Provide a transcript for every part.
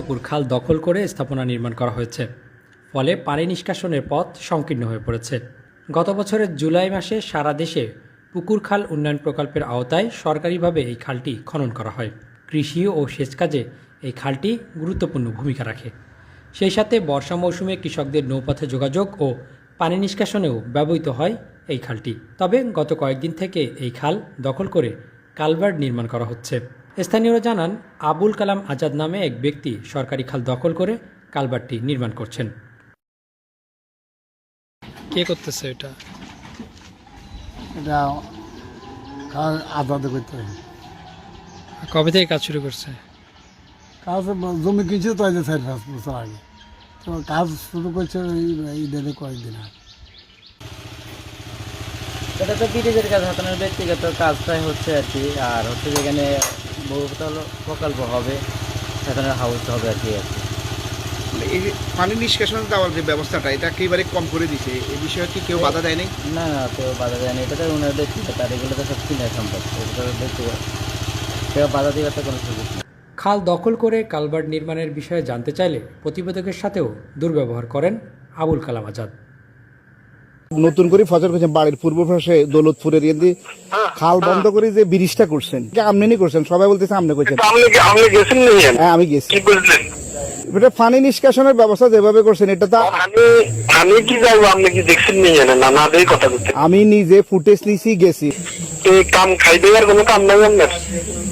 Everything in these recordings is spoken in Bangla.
কৃষ্ণপুর খাল দখল করে স্থাপনা নির্মাণ করা হয়েছে। ফলে পানি নিষ্কাশনের পথ সংকীর্ণ হয়ে পড়েছে। গত বছরের জুলাই মাসে সারা দেশে পুকুর খাল উন্নয়ন প্রকল্পের আওতায় সরকারিভাবে এই খালটি খনন করা হয়। কৃষি ও সেচ কাজে এই খালটি গুরুত্বপূর্ণ ভূমিকা রাখে। সেই সাথে বর্ষা মৌসুমে কৃষকদের নৌপথে যোগাযোগ ও পানি নিষ্কাশনেও ব্যবহৃত হয় এই খালটি। তবে গত কয়েকদিন থেকে এই খাল দখল করে কালভার্ট নির্মাণ করা হচ্ছে। স্থানীয়রা জানান আবুল কালাম আজাদ নামে এক ব্যক্তি সরকারি খাল দখল করে কালবারটি নির্মাণ করছেন। কে করতেছে এটা? এটা কাজ আদাতে করতে হবে কবে থেকে কাজ শুরু করছে? কাজ জমি কিনছে তো আজ চার পাঁচ বছর আগে। তো কাজ শুরু করছে এই দেড়ে কয়েকদিন আগে। এটা তো ব্রিটিশের কাজ হাতানোর ব্যক্তিগত কাজটাই হচ্ছে আর কি। আর হচ্ছে যেখানে বহুতল প্রকল্প হবে সেখানে হাউস হবে আর কি আর কি। মানে এই যে পানি নিষ্কাশন দেওয়ার যে ব্যবস্থাটা এটা একেবারে কম করে দিছে। এই বিষয়ে কি কেউ বাধা দেয়নি? না না তো বাধা দেয় না এটা তো ওনার ব্যক্তিগত আর এগুলো তো সব কিনে সম্পদ। এটা তো ব্যক্তিগত কেউ বাধা দেওয়ার তো কোনো সুযোগ নেই। খাল দখল করে কালভার্ট নির্মাণের বিষয়ে জানতে চাইলে প্রতিবেদকের সাথেও দুর্ব্যবহার করেন আবুল কালাম আজাদ। নতুন করে ফজর করছেন বাড়ির পূর্ব পাশে দৌলতপুরের ইয়ে খাল বন্ধ করে যে ব্রিজটা করছেন আপনি করছেন সবাই বলতেছে আপনি করছেন। হ্যাঁ আমি গেছি। এটা পানি নিষ্কাশনের ব্যবস্থা যেভাবে করছেন এটা তো আমি আমি কি যাইবো আপনি কি দেখছেন নিয়ে জানেন না? না দিয়ে কথা বলতে। আমি নিজে ফুটেজ নিছি গেছি। এই কাম খাই দেওয়ার কোনো কাম নাই আপনার?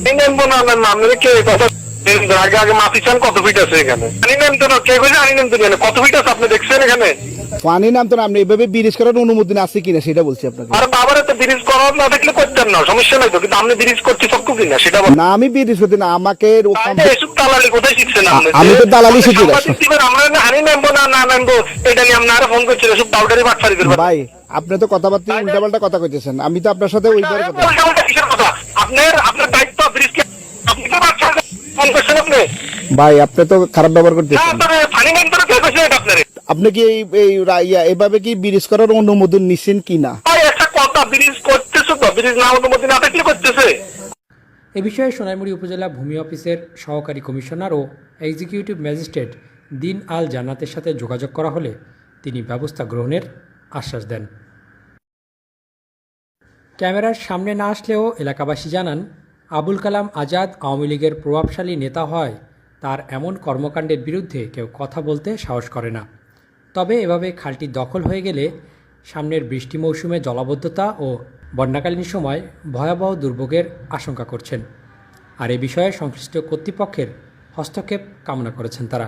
এই নেনবো না না না, আপনার কে কথা আগে আগে মাফি চান কত ফিট আছে এখানে? না কে কইছে না কত ফিট আছে আপনি দেখছেন এখানে? পানি না, আপনি এভাবে ব্রিজ করার অনুমতি আছে কিনা সেটা বলছি আপনাকে। আর বাবার তো ব্রিজ করার না দেখলে করতেন না সমস্যা নাই তো কিন্তু আপনি ব্রিজ করতে সক্ষম কিনা সেটা না আমি ব্রিজ করতে না আমাকে এসব দালালি কোথায় শিখছেন আপনি? আমি তো দালালি শিখি না। আমরা না হানি নেনবো না না নেনবো এটা নিয়ে আপনারা ফোন এসব পাউডারি বাটফারি করবেন ভাই আপনি তো কথাবার্তা উল্টাপাল্টা কথা কইতেছেন আমি তো আপনার সাথে ওইবার কথা? আপনার আপনার ফোন করছেন আপনি? ভাই আপনি তো খারাপ ব্যবহার হ্যাঁ করতেছেন কে আপনারে? আপনি কি এই এই ইয়া, এভাবে কি ব্রিজ করার অনুমোদন নিচ্ছেন কিনা ভাই কথা ব্রিজ করতেছে তো ব্রিজ না অনুমতি না থাকলে করতেছে। এ বিষয়ে সোনাইমুড়ি উপজেলা ভূমি অফিসের সহকারী কমিশনার ও এক্সিকিউটিভ ম্যাজিস্ট্রেট দিন আল জান্নাতের সাথে যোগাযোগ করা হলে তিনি ব্যবস্থা গ্রহণের আশ্বাস দেন। ক্যামেরার সামনে না আসলেও এলাকাবাসী জানান আবুল কালাম আজাদ আওয়ামী লীগের প্রভাবশালী নেতা হয়, তার এমন কর্মকাণ্ডের বিরুদ্ধে কেউ কথা বলতে সাহস করে না। তবে এভাবে খালটি দখল হয়ে গেলে সামনের বৃষ্টি মৌসুমে জলাবদ্ধতা ও বন্যাকালীন সময় ভয়াবহ দুর্ভোগের আশঙ্কা করছেন। আর এ বিষয়ে সংশ্লিষ্ট কর্তৃপক্ষের হস্তক্ষেপ কামনা করেছেন তারা।